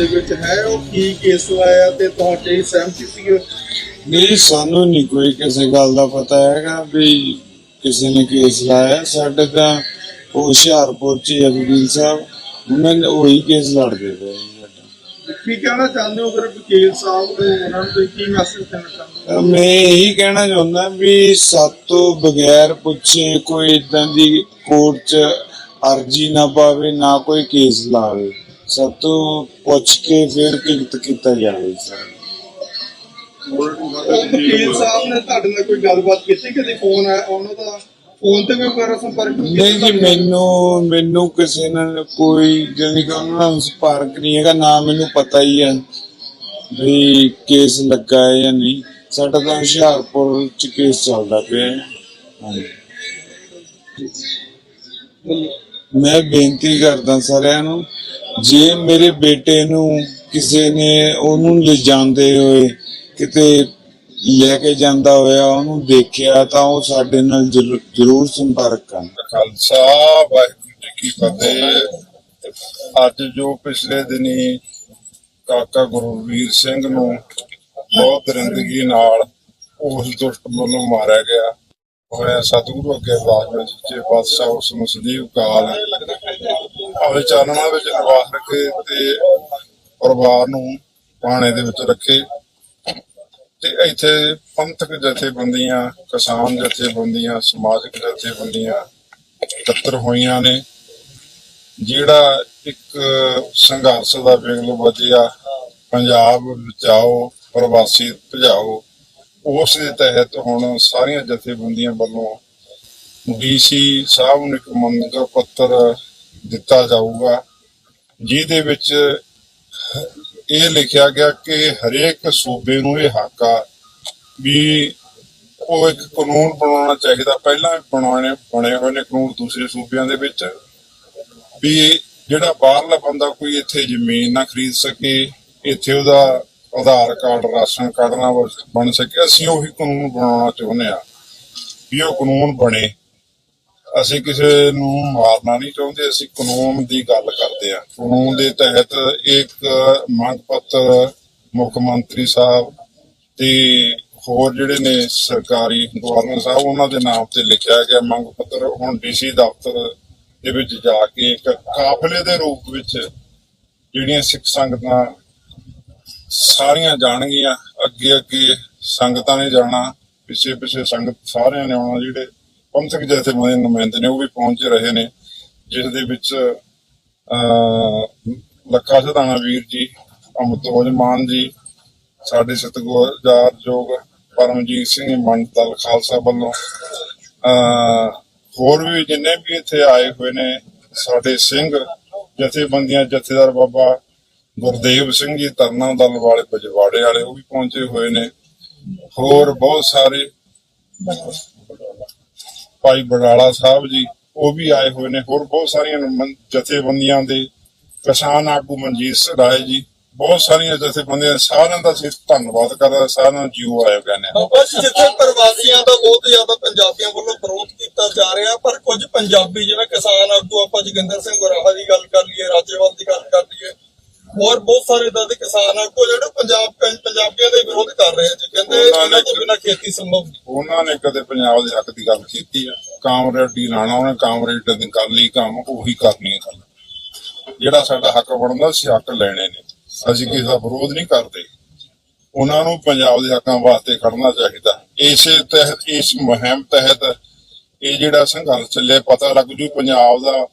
ਦੇ ਵਿੱਚ ਹੈ ਉਹ ਕੀ ਕੇਸ ਲਾਇਆ ਤੇ ਤੁਹਾਡੀ ਸਹਿਮਤੀ ਸੀ ਨਹੀਂ ਸਾਨੂੰ ਨਹੀਂ ਕੋਈ ਕਿਸੇ ਗੱਲ ਦਾ ਪਤਾ ਹੈਗਾ ਵੀ ਕਿਸੇ ਨੇ ਕੇਸ ਲਾਇਆ। ਸਾਡੇ ਤਾਂ ਉਹ ਹੁਸ਼ਿਆਰਪੁਰ ਚ ਵਕੀਲ ਸਾਹਿਬ। ਉਹਨਾਂ ਨੇ ਉਹੀ ਕੇਸ ਲੜਦੇ ਪਏ। ਕੀ ਕਹਿਣਾ ਚਾਹੁੰਦੇ ਹੋ ਅਗਰ ਵਕੀਲ ਸਾਹਿਬ ਨੂੰ ਉਹਨਾਂ ਨੂੰ ਕੀ ਮੈਸੇਜ ਦੇਣਾ ਚਾਹੁੰਦੇ ਹੋ? ਮੈਂ ਇਹੀ ਕਹਿਣਾ ਚਾਹੁੰਦਾ ਵੀ ਸਾਤੋਂ ਬਗੈਰ ਪੁੱਛੇ ਕੋਈ ਇਦਾਂ ਦੀ ਕੋਰਟ ਚ ਅਰਜੀ ਨਾ ਪਾਵੇ ਨਾ ਕੋਈ ਕੇਸ ਲਾਵੇ। ਸਾਤੋਂ ਪੁੱਛ ਕੇ ਫਿਰ ਕਿਰਤ ਕੀਤਾ ਜਾਵੇ ਸਰ ਵਕੀਲ ਸਾਹਿਬ ਨੇ ਤੁਹਾਡੇ ਨਾਲ ਕੋਈ ਗੱਲਬਾਤ ਕੀਤੀ? ਕਦੇ ਫੋਨ ਆਇਆ? ਉਹਨਾਂ ਦਾ ਫੋਨ ਤੇ ਵੀ ਵਗੈਰਾ ਸੰਪਰਕ ਨਹੀਂ ਜੀ ਮੈਨੂੰ ਮੈਨੂੰ ਕਿਸੇ ਨਾਲ ਕੋਈ ਜਾਨੀ ਕਿ ਉਹਨਾਂ ਨਾਲ ਸੰਪਰਕ ਨਹੀਂ ਹੈਗਾ ਨਾ ਮੈਨੂੰ ਪਤਾ ਹੀ ਹੈ ਵੀ ਕੇਸ ਲੱਗਾ ਹੈ ਜਾਂ ਨਹੀਂ। ਸਾਡਾ ਤਾਂ ਹੁਸ਼ਿਆਰਪੁਰ ਚ ਕੇਸ ਚੱਲਦਾ ਪਿਆ ਹੈ। ਹਾਂਜੀ। ਮੈਂ ਬੇਨਤੀ ਕਰਦਾ ਸਾਰਿਆਂ ਨੂੰ ਜੇ ਮੇਰੇ ਬੇਟੇ ਨੂੰ ਕਿਸੇ ਨੇ ਉਹਨੂੰ ਲਿਜਾਂਦੇ ਹੋਏ ਕਿਤੇ ਲੈ ਕੇ ਜਾਂਦਾ ਹੋਇਆ, ਉਹਨੂੰ ਦੇਖਿਆ, ਤਾਂ ਉਹ ਸਾਡੇ ਨਾਲ ਜ਼ਰੂਰ ਸੰਪਰਕ ਕਰਨ। ਖਾਲਸਾ, ਵਾਹਿਗੁਰੂ ਜੀ ਕੀ ਫਤਿਹ। ਅੱਜ ਜੋ ਪਿਛਲੇ ਦਿਨੀ ਕਾਕਾ ਗੁਰਵੀਰ ਸਿੰਘ ਨੂੰ ਬਹੁਤ ਦਰਿੰਦਗੀ ਨਾਲ ਉਸ ਦੁਸ਼ਟ ਵੱਲੋਂ ਮਾਰਿਆ ਗਿਆ। ਹੋਇਆ ਸਤਿਗੁਰੂ ਅੱਗੇ ਅਰਦਾਸ ਵਿੱਚ ਜੇ ਪਾਤਸ਼ਾਹ ਉਸ ਨੂੰ ਸਦੀਵ ਕਾਲ। ਆਪਣੇ ਚਰਨਾਂ ਵਿੱਚ ਨਿਵਾਸ ਰੱਖੇ ਤੇ ਪਰਿਵਾਰ ਨੂੰ ਪਾਣੇ ਦੇ ਵਿੱਚ ਰੱਖੇ। ਤੇ ਇੱਥੇ ਪੰਥਕ ਜਥੇਬੰਦੀਆਂ, ਕਿਸਾਨ ਜਥੇਬੰਦੀਆਂ, ਸਮਾਜਿਕ ਜਥੇਬੰਦੀਆਂ ਇਕੱਤਰ ਹੋਈਆਂ ਨੇ, ਜਿਹੜਾ ਇੱਕ ਸੰਘਰਸ਼ ਦਾ ਵਿਗਲ ਵਧਿਆ। ਪੰਜਾਬ ਬਚਾਓ, ਪ੍ਰਵਾਸੀ ਭਜਾਓ, ਉਸ ਦੇ ਤਹਿਤ ਹੁਣ ਸਾਰੀਆਂ ਜਥੇਬੰਦੀਆਂ ਵੱਲੋਂ ਡੀਸੀ ਸਾਹਿਬ ਨੂੰ ਇੱਕ ਮੰਗ ਪੱਤਰ ਦਿੱਤਾ ਜਾਊਗਾ, ਜਿਹਦੇ ਵਿੱਚ ਇਹ ਲਿਖਿਆ ਗਿਆ ਕਿ ਹਰੇਕ ਸੂਬੇ ਨੂੰ ਇਹ ਹੱਕ ਆ ਵੀ ਉਹ ਇੱਕ ਕਾਨੂੰਨ ਬਣਾਉਣਾ ਚਾਹੀਦਾ। ਪਹਿਲਾਂ ਬਣਾਉਣੇ, ਬਣੇ ਹੋਏ ਨੇ ਕਾਨੂੰਨ ਦੂਸਰੇ ਸੂਬਿਆਂ ਦੇ ਵਿੱਚ ਵੀ ਜਿਹੜਾ ਬਾਹਰਲਾ ਬੰਦਾ ਕੋਈ ਇੱਥੇ ਜ਼ਮੀਨ ਨਾ ਖਰੀਦ ਸਕੇ, ਇੱਥੇ ਉਹਦਾ ਆਧਾਰ ਕਾਰਡ, ਰਾਸ਼ਨ ਕਾਰਡ ਨਾ ਬਣ ਸਕੇ, ਅਸੀਂ ਉਹੀ ਕਾਨੂੰਨ ਬਣਾਉਣਾ ਚਾਹੁੰਦੇ ਆ ਵੀ ਉਹ ਕਾਨੂੰਨ ਬਣੇ। ਅਸੀਂ ਕਿਸੇ ਨੂੰ ਮਾਰਨਾ ਨਹੀਂ ਚਾਹੁੰਦੇ, ਅਸੀਂ ਕਾਨੂੰਨ ਦੀ ਗੱਲ ਕਰਦੇ ਆ ਕਾਨੂੰਨ ਦੇ ਤਹਿਤ ਇੱਕ ਮੰਗ ਪੱਤਰ ਮੁੱਖ ਮੰਤਰੀ ਸਾਹਿਬ ਤੇ ਹੋਰ ਜਿਹੜੇ ਨੇ ਸਰਕਾਰੀ ਗਵਰਨਰ ਸਾਹਿਬ, ਉਹਨਾਂ ਦੇ ਨਾਮ ਤੇ ਲਿਖਿਆ ਗਿਆ ਮੰਗ ਪੱਤਰ ਹੁਣ ਡੀਸੀ ਦਫ਼ਤਰ ਦੇ ਵਿੱਚ ਜਾ ਕੇ ਇੱਕ ਕਾਫਲੇ ਦੇ ਰੂਪ ਵਿੱਚ ਜਿਹੜੀਆਂ ਸਿੱਖ ਸੰਗਤਾਂ ਸਾਰੀਆਂ ਜਾਣਗੀਆਂ ਅੱਗੇ ਅੱਗੇ ਸੰਗਤਾਂ ਨੇ ਜਾਣਾ ਪਿੱਛੇ ਪਿੱਛੇ ਸੰਗਤ ਸਾਰਿਆਂ ਨੇ ਆਉਣਾ, ਜਿਹੜੇ ਪੰਥਕ ਜਥੇਬੰਦੀਆਂ ਦੇ ਨੁਮਾਇੰਦੇ ਨੇ, ਉਹ ਵੀ ਪਹੁੰਚ ਰਹੇ ਨੇ, ਜਿਸ ਦੇ ਵਿੱਚ ਲੱਖਾ ਸਦਾਣਾ ਵੀਰ ਜੀ ਅਮਤੋਜ ਮਾਨ ਜੀ, ਸਾਡੇ ਸਤਿਗੁਰਜਾਰ ਜੋਗ ਪਰਮਜੀਤ ਸਿੰਘ ਮੰਡ ਖਾਲਸਾ ਵੱਲੋਂ ਹੋਰ ਵੀ ਜਿੰਨੇ ਵੀ ਇੱਥੇ ਆਏ ਹੋਏ ਨੇ, ਸਾਡੇ ਸਿੰਘ ਜਥੇਬੰਦੀਆਂ, ਜਥੇਦਾਰ ਬਾਬਾ ਗੁਰਦੇਵ ਸਿੰਘ ਜੀ ਤਰਨਾ ਦਲ ਵਾਲੇ ਬਜਵਾੜੇ ਵਾਲੇ, ਉਹ ਵੀ ਪਹੁੰਚੇ ਹੋਏ ਨੇ। ਹੋਰ ਬਹੁਤ ਸਾਰੇ ਭਾਈ ਬਡਾਲਾ ਸਾਹਿਬ ਜੀ, ਉਹ ਵੀ ਆਏ ਹੋਏ ਨੇ। ਹੋਰ ਬਹੁਤ ਸਾਰੀਆਂ ਜਥੇਬੰਦੀਆਂ ਦੇ ਕਿਸਾਨ ਆਗੂ ਮਨਜੀਤ ਸਰਾਏ ਜੀ, ਬਹੁਤ ਸਾਰੀਆਂ ਜਥੇਬੰਦੀਆਂ ਸਾਰਿਆਂ ਦਾ ਅਸੀਂ ਧੰਨਵਾਦ ਕਰਦਾ ਸਾਰਿਆਂ ਨੂੰ ਜੀਓ ਆਇਓ ਕਹਿੰਦੇ ਹਾਂ। ਬਾਬਾ ਜੀ, ਜਿੱਥੇ ਪ੍ਰਵਾਸੀਆਂ ਦਾ ਬਹੁਤ ਜ਼ਿਆਦਾ ਪੰਜਾਬੀਆਂ ਵੱਲੋਂ ਵਿਰੋਧ ਕੀਤਾ ਜਾ ਰਿਹਾ, ਪਰ ਕੁਝ ਪੰਜਾਬੀ ਜਿਵੇਂ ਕਿਸਾਨ ਆਗੂ, ਆਪਾਂ ਜੋਗਿੰਦਰ ਸਿੰਘ ਗੁਰਾਹਾ ਦੀ ਗੱਲ ਕਰ ਲਈਏ, ਰਾਜੇਵਾਲ ਦੀ ਗੱਲ ਕਰ ਲਈਏ ਹੋਰ ਬਹੁਤ ਸਾਰੇ ਇਦਾਂ ਦੇ ਕਿਸਾਨ ਆਗੂ ਜਿਹੜੇ ਪੰਜਾਬ ਪੰਜਾਬੀਆਂ ਦੇ ਵਿਰੋਧ ਕਰ ਰਹੇ ਆ ਜੀ ਕਹਿੰਦੇ ਇਹਨਾਂ ਤੋਂ ਬਿਨਾਂ ਖੇਤੀ ਸੰਭਵ ਨਹੀਂ। ਉਹਨਾਂ ਨੇ ਕਦੇ ਪੰਜਾਬ ਦੇ ਹੱਕ ਦੀ ਗੱਲ ਕੀਤੀ ਆ। ਕਾਮਰੇਡ ਦੀ ਲਾਣਾ ਉਹਨੇ ਕਾਮਰੇਡ ਦੀ ਗੱਲ ਹੀ ਕੰਮ ਉਹੀ ਕਰਨੀ ਹੈ ਗੱਲ। ਜਿਹੜਾ ਸਾਡਾ ਹੱਕ ਬਣਦਾ ਸੀ ਹੱਕ ਲੈਣੇ ਨੇ। ਅਸੀਂ ਕਿਸੇ ਦਾ ਵਿਰੋਧ ਨਹੀਂ ਕਰਦੇ। ਉਹਨਾਂ ਨੂੰ ਪੰਜਾਬ ਦੇ ਹੱਕਾਂ ਵਾਸਤੇ ਖੜਨਾ ਚਾਹੀਦਾ। ਇਸੇ ਤਹਿਤ ਇਸ ਮੁਹਿੰਮ ਤਹਿਤ ਇਹ ਜਿਹੜਾ ਸੰਘਰਸ਼ ਚੱਲੇ ਪਤਾ ਲੱਗ ਜੂ ਪੰਜਾਬ ਦਾ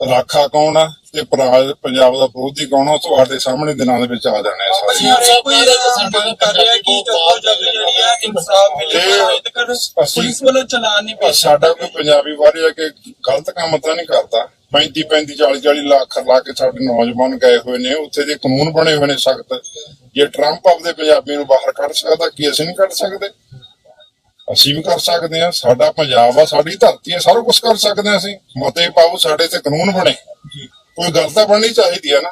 ਰਾਖਾ ਕੌਣ ਆ ਤੇ ਪੰਜਾਬ ਦਾ ਵਿਰੋਧੀ ਕੌਣ ਆ ਤੁਹਾਡੇ ਸਾਹਮਣੇ ਦਿਨਾਂ ਦੇ ਵਿੱਚ ਆ ਜਾਣੇ ਆ ਸਾਰੇ। ਅਸੀਂ ਕੋਈ ਸੰਬੰਧ ਕਰ ਰਿਹਾ ਕਿ ਜਦੋਂ ਜਦ ਜਿਹੜੀ ਹੈ ਇਨਸਾਫ ਮਿਲੇ ਤੱਕ ਪੁਲਿਸ ਵੱਲੋਂ ਚਲਾਨ ਨਹੀਂ ਪੇਸ਼ ਸਾਡਾ ਕੋਈ ਪੰਜਾਬੀ ਵਾਰੀ ਆ ਕਿ ਗਲਤ ਕੰਮ ਤਾਂ ਨਹੀਂ ਕਰਦਾ। 35 35 40 40 ਲੱਖ ਲਾ ਕੇ ਸਾਡੇ ਨੌਜਵਾਨ ਗਏ ਹੋਏ ਨੇ ਉੱਥੇ ਦੇ ਕਾਨੂੰਨ ਬਣੇ ਹੋਏ ਨੇ ਸਖਤ। ਜੇ ਟਰੰਪ ਆਪਦੇ ਪੰਜਾਬੀ ਨੂੰ ਬਾਹਰ ਕੱਢ ਸਕਦਾ ਕੀ ਅਸੀਂ ਨਹੀਂ ਕੱਢ ਸਕਦੇ? ਅਸੀਂ ਵੀ ਕਰ ਸਕਦੇ ਹਾਂ ਸਾਡਾ ਪੰਜਾਬ ਆ ਸਾਡੀ ਧਰਤੀ ਆ ਸਾਰਾ ਕੁਝ ਕਰ ਸਕਦੇ ਹਾਂ ਅਸੀਂ। ਮਤੇ ਪਾਓ ਸਾਡੇ ਤੇ ਕਾਨੂੰਨ ਬਣੇ। ਕੋਈ ਗੱਲ ਤਾਂ ਬਣਨੀ ਚਾਹੀਦੀ ਆ ਨਾ।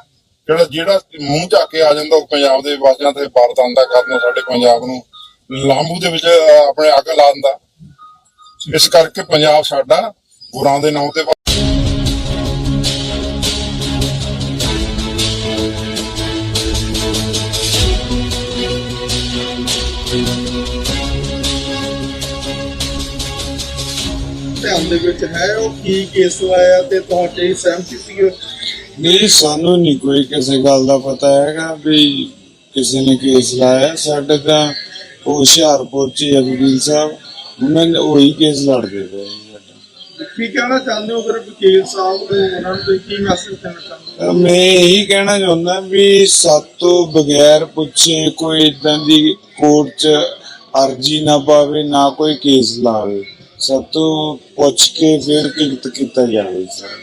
ਜਿਹੜਾ ਜਿਹੜਾ ਮੂੰਹ ਝਾਕ ਕੇ ਆ ਜਾਂਦਾ ਉਹ ਪੰਜਾਬ ਦੇ ਵਾਸਿਆਂ ਤੇ ਵਰਤਾਂਦਾ ਕਰਨਾ ਸਾਡੇ ਪੰਜਾਬ ਨੂੰ ਲਾਂਬੂ ਦੇ ਵਿੱਚ ਆਪਣੇ ਅੱਗ ਲਾ ਦਿੰਦਾ। ਇਸ ਕਰਕੇ ਪੰਜਾਬ ਸਾਡਾ ਗੁਰਾਂ ਦੇ ਨਾਂ ਤੇ ਦੇ ਵਿੱਚ ਹੈ ਉਹ ਕੀ ਕੇਸ ਲਾਇਆ ਤੇ ਤੁਹਾਡੀ ਸਹਿਮਤੀ ਸੀ ਨਹੀਂ ਸਾਨੂੰ ਨਹੀਂ ਕੋਈ ਕਿਸੇ ਗੱਲ ਦਾ ਪਤਾ ਹੈਗਾ ਵੀ ਕਿਸੇ ਨੇ ਕੇਸ ਲਾਇਆ। ਸਾਡੇ ਤਾਂ ਉਹ ਹੁਸ਼ਿਆਰਪੁਰ ਚ ਹੀ ਆ ਵਕੀਲ ਸਾਹਿਬ। ਉਹਨਾਂ ਨੇ ਉਹੀ ਕੇਸ ਲੜਦੇ ਪਏ ਸਾਡਾ। ਕੀ ਕਹਿਣਾ ਚਾਹੁੰਦੇ ਹੋ ਅਗਰ ਵਕੀਲ ਸਾਹਿਬ ਨੂੰ ਉਹਨਾਂ ਨੂੰ ਤੁਸੀਂ ਕੀ ਮੈਸੇਜ ਦੇਣਾ ਚਾਹੁੰਦੇ ਹੋ? ਤਾਂ ਮੈਂ ਇਹੀ ਕਹਿਣਾ ਚਾਹੁੰਦਾ ਵੀ ਸਾਤੋਂ ਬਗੈਰ ਪੁੱਛੇ ਕੋਈ ਇਦਾਂ ਦੀ ਕੋਰਟ ਚ ਅਰਜੀ ਨਾ ਪਾਵੇ ਨਾ ਕੋਈ ਕੇਸ ਲਾਵੇ। ਸਾਤੋਂ ਪੁੱਛ ਕੇ ਫਿਰ ਕਿਰਤ ਕੀਤਾ ਜਾਵੇ ਸਰ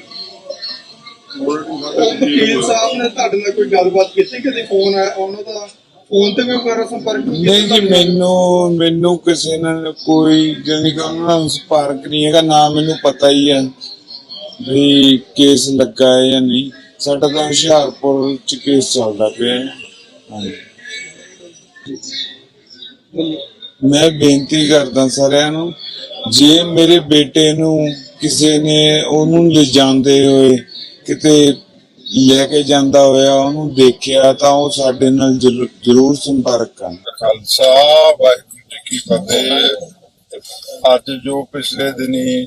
ਵਕੀਲ ਸਾਹਿਬ ਨੇ ਤੁਹਾਡੇ ਨਾਲ ਕੋਈ ਗੱਲਬਾਤ ਕੀਤੀ? ਕਿ ਫੋਨ ਆਇਆ? ਉਹਨਾਂ ਦਾ ਫੋਨ ਤੇ ਵੀ ਵਗੈਰਾ ਸੰਪਰਕ ਨਹੀਂ ਜੀ ਮੈਨੂੰ ਮੈਨੂੰ ਕਿਸੇ ਨਾਲ ਕੋਈ ਜਾਨੀ ਕਿ ਉਹਨਾਂ ਨਾਲ ਸੰਪਰਕ ਨਹੀਂ ਹੈਗਾ ਨਾ ਮੈਨੂੰ ਪਤਾ ਹੀ ਹੈ ਵੀ ਕੇਸ ਲੱਗਾ ਹੈ ਜਾਂ ਨਹੀਂ। ਸਾਡਾ ਤਾਂ ਹੁਸ਼ਿਆਰਪੁਰ ਚ ਕੇਸ ਚੱਲਦਾ ਪਿਆ ਹੈ। ਹਾਂਜੀ। ਮੈਂ ਬੇਨਤੀ ਕਰਦਾ ਸਾਰਿਆਂ ਨੂੰ ਜੇ ਮੇਰੇ ਬੇਟੇ ਨੂੰ ਕਿਸੇ ਨੇ ਉਹਨੂੰ ਲਿਜਾਂਦੇ ਹੋਏ ਕਿਤੇ ਲੈ ਕੇ ਜਾਂਦਾ ਹੋਇਆ, ਉਹਨੂੰ ਦੇਖਿਆ, ਤਾਂ ਉਹ ਸਾਡੇ ਨਾਲ ਜ਼ਰੂਰ ਸੰਪਰਕ ਕਰਨ। ਖਾਲਸਾ, ਵਾਹਿਗੁਰੂ ਜੀ ਕੀ ਫਤਿਹ। ਅੱਜ ਜੋ ਪਿਛਲੇ ਦਿਨੀ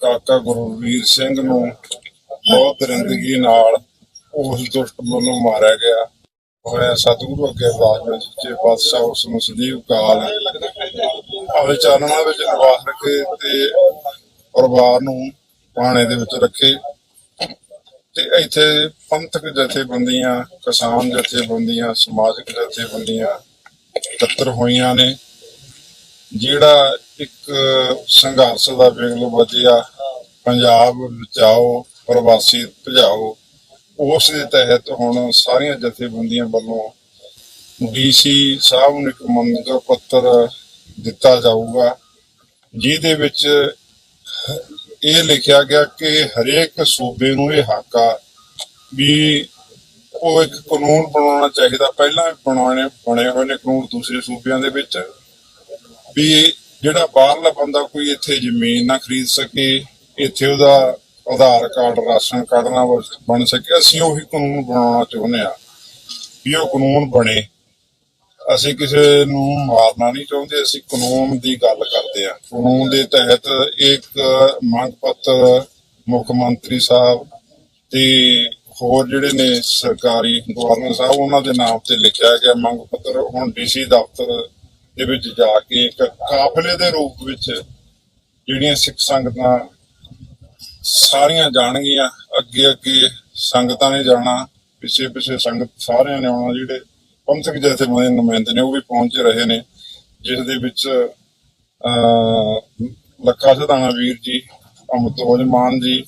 ਕਾਕਾ ਗੁਰਵੀਰ ਸਿੰਘ ਨੂੰ ਬਹੁਤ ਦਰਿੰਦਗੀ ਨਾਲ ਉਸ ਦੁਸ਼ਟ ਵੱਲੋਂ ਮਾਰਿਆ ਗਿਆ। ਹੋਇਆ ਸਤਿਗੁਰੂ ਅੱਗੇ ਅਰਦਾਸ ਵਿੱਚ, ਜੇ ਪਾਤਸ਼ਾਹ ਉਸ ਨੂੰ ਸਦੀਵ ਕਾਲ ਆਪਣੇ ਚਰਨਾਂ ਵਿੱਚ ਨਿਵਾਸ ਰੱਖੇ ਤੇ ਪਰਿਵਾਰ ਨੂੰ ਪਾਣੇ ਦੇ ਵਿੱਚ ਰੱਖੇ। ਤੇ ਇੱਥੇ ਪੰਥਕ ਜਥੇਬੰਦੀਆਂ, ਕਿਸਾਨ ਜਥੇਬੰਦੀਆਂ, ਸਮਾਜਿਕ ਜਥੇਬੰਦੀਆਂ ਇਕੱਤਰ ਹੋਈਆਂ ਨੇ, ਜਿਹੜਾ ਇੱਕ ਸੰਘਰਸ਼ ਦਾ ਵਿਗਲ ਵਧਿਆ। ਪੰਜਾਬ ਬਚਾਓ, ਪ੍ਰਵਾਸੀ ਭਜਾਓ, ਉਸ ਦੇ ਤਹਿਤ ਹੁਣ ਸਾਰੀਆਂ ਜਥੇਬੰਦੀਆਂ ਵੱਲੋਂ ਡੀਸੀ ਸਾਹਿਬ ਨੂੰ ਇੱਕ ਮੰਗ ਪੱਤਰ ਦਿੱਤਾ ਜਾਊਗਾ, ਜਿਹਦੇ ਵਿੱਚ ਇਹ ਲਿਖਿਆ ਗਿਆ ਕਿ ਹਰੇਕ ਸੂਬੇ ਨੂੰ ਇਹ ਹੱਕ ਆ ਵੀ ਉਹ ਇੱਕ ਕਾਨੂੰਨ ਬਣਾਉਣਾ ਚਾਹੀਦਾ, ਪਹਿਲਾਂ ਬਣਾਉਣੇ, ਬਣੇ ਹੋਏ ਨੇ ਕਾਨੂੰਨ ਦੂਸਰੇ ਸੂਬਿਆਂ ਦੇ ਵਿੱਚ, ਵੀ ਜਿਹੜਾ ਬਾਹਰਲਾ ਬੰਦਾ ਕੋਈ ਇੱਥੇ ਜ਼ਮੀਨ ਨਾ ਖਰੀਦ ਸਕੇ, ਇੱਥੇ ਉਹਦਾ ਆਧਾਰ ਕਾਰਡ, ਰਾਸ਼ਨ ਕਾਰਡ ਨਾ ਬਣ- ਬਣ ਸਕੇ, ਅਸੀਂ ਉਹੀ ਕਾਨੂੰਨ ਬਣਾਉਣਾ ਚਾਹੁੰਦੇ ਆ ਵੀ ਉਹ ਕਾਨੂੰਨ ਬਣੇ। ਅਸੀਂ ਕਿਸੇ ਨੂੰ ਮਾਰਨਾ ਨਹੀਂ ਚਾਹੁੰਦੇ, ਅਸੀਂ ਕਾਨੂੰਨ ਦੀ ਗੱਲ ਕਰਦੇ ਆ ਕਾਨੂੰਨ ਦੇ ਤਹਿਤ ਇੱਕ ਮੰਗ ਪੱਤਰ ਮੁੱਖ ਮੰਤਰੀ ਸਾਹਿਬ ਤੇ ਹੋਰ ਜਿਹੜੇ ਨੇ ਸਰਕਾਰੀ ਗਵਰਨਰ ਸਾਹਿਬ, ਉਹਨਾਂ ਦੇ ਨਾਮ ਤੇ ਲਿਖਿਆ ਗਿਆ ਮੰਗ ਪੱਤਰ ਹੁਣ ਡੀਸੀ ਦਫ਼ਤਰ ਦੇ ਵਿੱਚ ਜਾ ਕੇ ਇੱਕ ਕਾਫਲੇ ਦੇ ਰੂਪ ਵਿੱਚ ਜਿਹੜੀਆਂ ਸਿੱਖ ਸੰਗਤਾਂ ਸਾਰੀਆਂ ਜਾਣਗੀਆਂ ਅੱਗੇ ਅੱਗੇ ਸੰਗਤਾਂ ਨੇ ਜਾਣਾ ਪਿੱਛੇ ਪਿੱਛੇ ਸੰਗਤ ਸਾਰਿਆਂ ਨੇ ਆਉਣਾ, ਜਿਹੜੇ ਪੰਥਕ ਜਥੇਬੰਦੀਆਂ ਦੇ ਨੁਮਾਇੰਦੇ ਨੇ, ਉਹ ਵੀ ਪਹੁੰਚ ਰਹੇ ਨੇ, ਜਿਸ ਦੇ ਵਿੱਚ, ਅਹ, ਲੱਖਾ ਸਦਾਣਾ ਵੀਰ ਜੀ ਅਮਤੋਜ ਮਾਨ ਜੀ,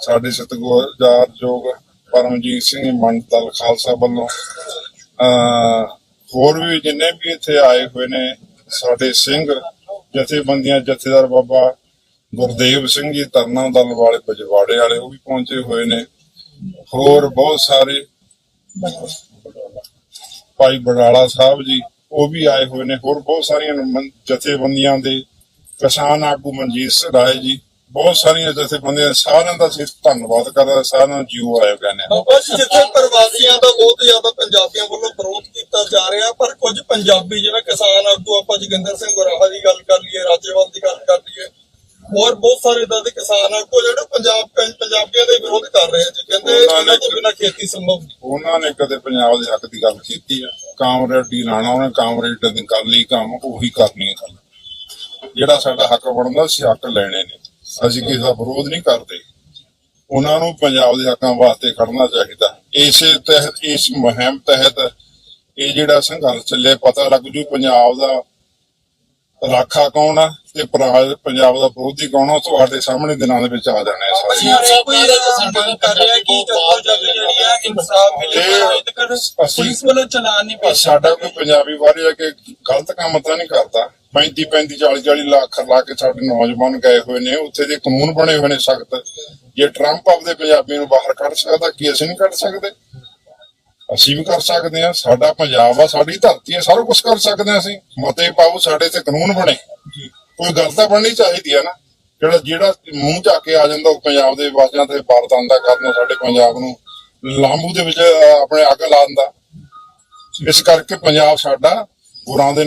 ਸਾਡੇ ਸਤਿਗੁਰਜਾਰ ਜੋਗ ਪਰਮਜੀਤ ਸਿੰਘ ਮੰਡ ਖਾਲਸਾ ਵੱਲੋਂ, ਅਹ, ਹੋਰ ਵੀ ਜਿੰਨੇ ਵੀ ਇੱਥੇ ਆਏ ਹੋਏ ਨੇ, ਸਾਡੇ ਸਿੰਘ, ਜਥੇਬੰਦੀਆਂ, ਜਥੇਦਾਰ ਬਾਬਾ ਗੁਰਦੇਵ ਸਿੰਘ ਜੀ ਤਰਨਾ ਦਲ ਵਾਲੇ, ਬਜਵਾੜੇ ਵਾਲੇ, ਉਹ ਵੀ ਪਹੁੰਚੇ ਹੋਏ ਨੇ। ਹੋਰ ਬਹੁਤ ਸਾਰੇ ਭਾਈ ਬਡਾਲਾ ਸਾਹਿਬ ਜੀ, ਉਹ ਵੀ ਆਏ ਹੋਏ ਨੇ, ਹੋਰ ਬਹੁਤ ਸਾਰੀਆਂ ਜਥੇਬੰਦੀਆਂ ਦੇ ਕਿਸਾਨ ਆਗੂ ਮਨਜੀਤ ਸਰਾਏ ਜੀ, ਬਹੁਤ ਸਾਰੀਆਂ ਜਥੇਬੰਦੀਆਂ ਸਾਰਿਆਂ ਦਾ ਅਸੀਂ ਧੰਨਵਾਦ ਕਰਦਾ, ਸਾਰਿਆਂ ਨੂੰ ਜੀਓ ਆਇਓ ਕਹਿੰਦੇ ਹਾਂ। ਬਾਬਾ ਜੀ, ਜਿੱਥੇ ਪ੍ਰਵਾਸੀਆਂ ਦਾ ਬਹੁਤ ਜ਼ਿਆਦਾ ਪੰਜਾਬੀਆਂ ਵੱਲੋਂ ਵਿਰੋਧ ਕੀਤਾ ਜਾ ਰਿਹਾ, ਪਰ ਕੁਝ ਪੰਜਾਬੀ ਜਿਵੇਂ ਕਿਸਾਨ ਆਗੂ, ਆਪਾਂ ਜੋਗਿੰਦਰ ਸਿੰਘ ਗੁਰਾਹਾ ਦੀ ਗੱਲ ਕਰ ਲਈਏ, ਰਾਜੇਵਾਲ ਦੀ ਗੱਲ ਕਰ ਲਈਏ ਹੋਰ ਬਹੁਤ ਸਾਰੇ ਇਦਾਂ ਦੇ ਕਿਸਾਨ ਆਗੂ ਜਿਹੜੇ ਪੰਜਾਬ ਪੰਜਾਬੀਆਂ ਦੇ ਵਿਰੋਧ ਕਰ ਰਹੇ ਆ ਜੀ ਕਹਿੰਦੇ ਇਹਨਾਂ ਤੋਂ ਬਿਨਾਂ ਖੇਤੀ ਸੰਭਵ ਨਹੀਂ। ਉਹਨਾਂ ਨੇ ਕਦੇ ਪੰਜਾਬ ਦੇ ਹੱਕ ਦੀ ਗੱਲ ਕੀਤੀ ਆ। ਕਾਮਰੇਡ ਦੀ ਲਾਣਾ ਉਹਨੇ ਕਾਮਰੇਡ ਦੀ ਗੱਲ ਹੀ ਕੰਮ ਉਹੀ ਕਰਨੀ ਹੈ ਗੱਲ। ਜਿਹੜਾ ਸਾਡਾ ਹੱਕ ਬਣਦਾ ਸੀ ਹੱਕ ਲੈਣੇ ਨੇ। ਅਸੀਂ ਕਿਸੇ ਦਾ ਵਿਰੋਧ ਨਹੀਂ ਕਰਦੇ। ਉਹਨਾਂ ਨੂੰ ਪੰਜਾਬ ਦੇ ਹੱਕਾਂ ਵਾਸਤੇ ਖੜਨਾ ਚਾਹੀਦਾ। ਇਸੇ ਤਹਿਤ ਇਸ ਮੁਹਿੰਮ ਤਹਿਤ ਇਹ ਜਿਹੜਾ ਸੰਘਰਸ਼ ਚੱਲੇ ਪਤਾ ਲੱਗ ਜੂ ਪੰਜਾਬ ਦਾ ਰਾਖਾ ਕੌਣ ਆ ਤੇ ਪੰਜਾਬ ਦਾ ਵਿਰੋਧੀ ਕੌਣ ਆ ਤੁਹਾਡੇ ਸਾਹਮਣੇ ਦਿਨਾਂ ਦੇ ਵਿੱਚ ਆ ਜਾਣਾ ਹੈ ਅਸੀਂ ਸਾਰੇ ਕੋਈ ਮੰਗ ਕਰ ਰਿਹਾ ਕਿ ਜਦੋਂ ਜਦ ਜਿਹੜੀ ਆ ਇਨਸਾਫ ਮਿਲੇ ਇਹ ਤੇ ਕਰ ਅਸੀਂ- ਪੁਲਿਸ ਵੱਲੋਂ ਚਲਾਨ ਨਹੀਂ ਪੇਸ਼ ਸਾਡਾ ਕੋਈ ਪੰਜਾਬੀ ਵਾਰੀ ਆ ਕਿ ਗਲਤ ਕੰਮ ਤਾਂ ਨਹੀਂ ਕਰਦਾ। 35 35 40 40 ਲੱਖ ਲਾ ਕੇ ਸਾਡੇ ਨੌਜਵਾਨ ਗਏ ਹੋਏ ਨੇ ਉੱਥੇ ਦੇ ਕਾਨੂੰਨ ਬਣੇ ਹੋਏ ਨੇ ਸਖਤ। ਜੇ ਟਰੰਪ ਆਪਦੇ ਪੰਜਾਬੀ ਨੂੰ ਬਾਹਰ ਕੱਢ ਸਕਦਾ ਕੀ ਅਸੀਂ ਨਹੀਂ ਕੱਢ ਸਕਦੇ? ਅਸੀਂ ਵੀ ਕਰ ਸਕਦੇ ਹਾਂ ਸਾਡਾ ਪੰਜਾਬ ਆ ਸਾਡੀ ਧਰਤੀ ਹੈ ਸਾਰਾ ਕੁਝ ਕਰ ਸਕਦੇ ਹਾਂ ਅਸੀਂ। ਮਤੇ ਪਾਓ ਸਾਡੇ ਤੇ ਕਾਨੂੰਨ ਬਣੇ। ਕੋਈ ਗੱਲ ਤਾਂ ਬਣਨੀ ਚਾਹੀਦੀ ਹੈ ਨਾ। ਜਿਹੜਾ ਜਿਹੜਾ ਮੂੰਹ ਝਾਕ ਕੇ ਆ ਜਾਂਦਾ ਉਹ ਪੰਜਾਬ ਦੇ ਵਾਸਿਆਂ ਤੇ ਬਾਰਦਾਨਾ ਕਰਨਾ ਸਾਡੇ ਪੰਜਾਬ ਨੂੰ। ਲਾਂਬੂ ਦੇ ਵਿੱਚ ਆਪਣੇ ਅੱਗ ਲਾ ਦਿੰਦਾ। ਇਸ ਕਰਕੇ ਪੰਜਾਬ ਸਾਡਾ ਗੁਰਾਂ ਦੇ